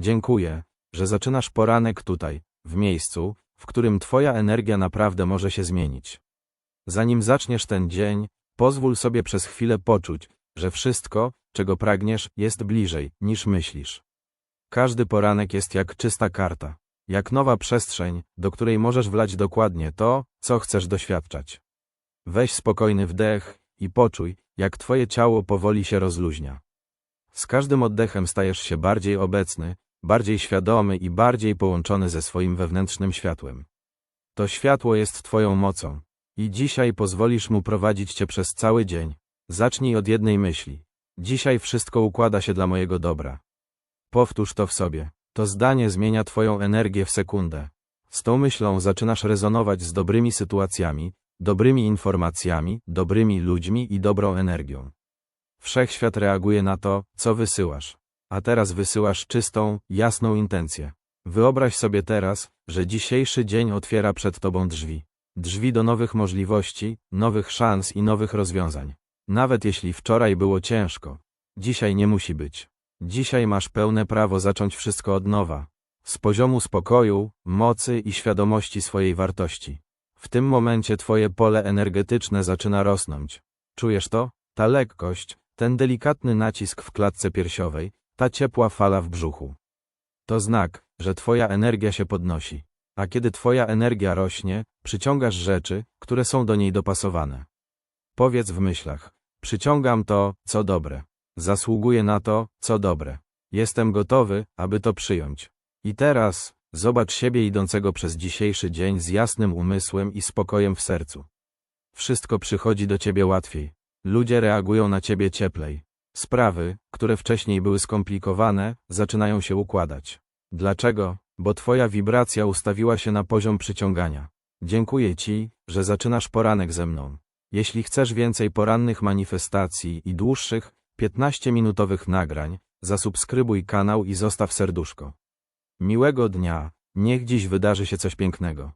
Dziękuję, że zaczynasz poranek tutaj, w miejscu, w którym Twoja energia naprawdę może się zmienić. Zanim zaczniesz ten dzień, pozwól sobie przez chwilę poczuć, że wszystko, czego pragniesz, jest bliżej, niż myślisz. Każdy poranek jest jak czysta karta, jak nowa przestrzeń, do której możesz wlać dokładnie to, co chcesz doświadczać. Weź spokojny wdech i poczuj, jak Twoje ciało powoli się rozluźnia. Z każdym oddechem stajesz się bardziej obecny, bardziej świadomy i bardziej połączony ze swoim wewnętrznym światłem. To światło jest Twoją mocą i dzisiaj pozwolisz mu prowadzić Cię przez cały dzień. Zacznij od jednej myśli. Dzisiaj wszystko układa się dla mojego dobra. Powtórz to w sobie. To zdanie zmienia Twoją energię w sekundę. Z tą myślą zaczynasz rezonować z dobrymi sytuacjami, dobrymi informacjami, dobrymi ludźmi i dobrą energią. Wszechświat reaguje na to, co wysyłasz. A teraz wysyłasz czystą, jasną intencję. Wyobraź sobie teraz, że dzisiejszy dzień otwiera przed Tobą drzwi. Drzwi do nowych możliwości, nowych szans i nowych rozwiązań. Nawet jeśli wczoraj było ciężko, dzisiaj nie musi być. Dzisiaj masz pełne prawo zacząć wszystko od nowa. Z poziomu spokoju, mocy i świadomości swojej wartości. W tym momencie Twoje pole energetyczne zaczyna rosnąć. Czujesz to? Ta lekkość, ten delikatny nacisk w klatce piersiowej, ta ciepła fala w brzuchu. To znak, że Twoja energia się podnosi. A kiedy Twoja energia rośnie, przyciągasz rzeczy, które są do niej dopasowane. Powiedz w myślach: Przyciągam to, co dobre. Zasługuję na to, co dobre. Jestem gotowy, aby to przyjąć. I teraz, zobacz siebie idącego przez dzisiejszy dzień z jasnym umysłem i spokojem w sercu. Wszystko przychodzi do ciebie łatwiej. Ludzie reagują na ciebie cieplej. Sprawy, które wcześniej były skomplikowane, zaczynają się układać. Dlaczego? Bo twoja wibracja ustawiła się na poziom przyciągania. Dziękuję ci, że zaczynasz poranek ze mną. Jeśli chcesz więcej porannych manifestacji i dłuższych, 15-minutowych nagrań, zasubskrybuj kanał i zostaw serduszko. Miłego dnia, niech dziś wydarzy się coś pięknego.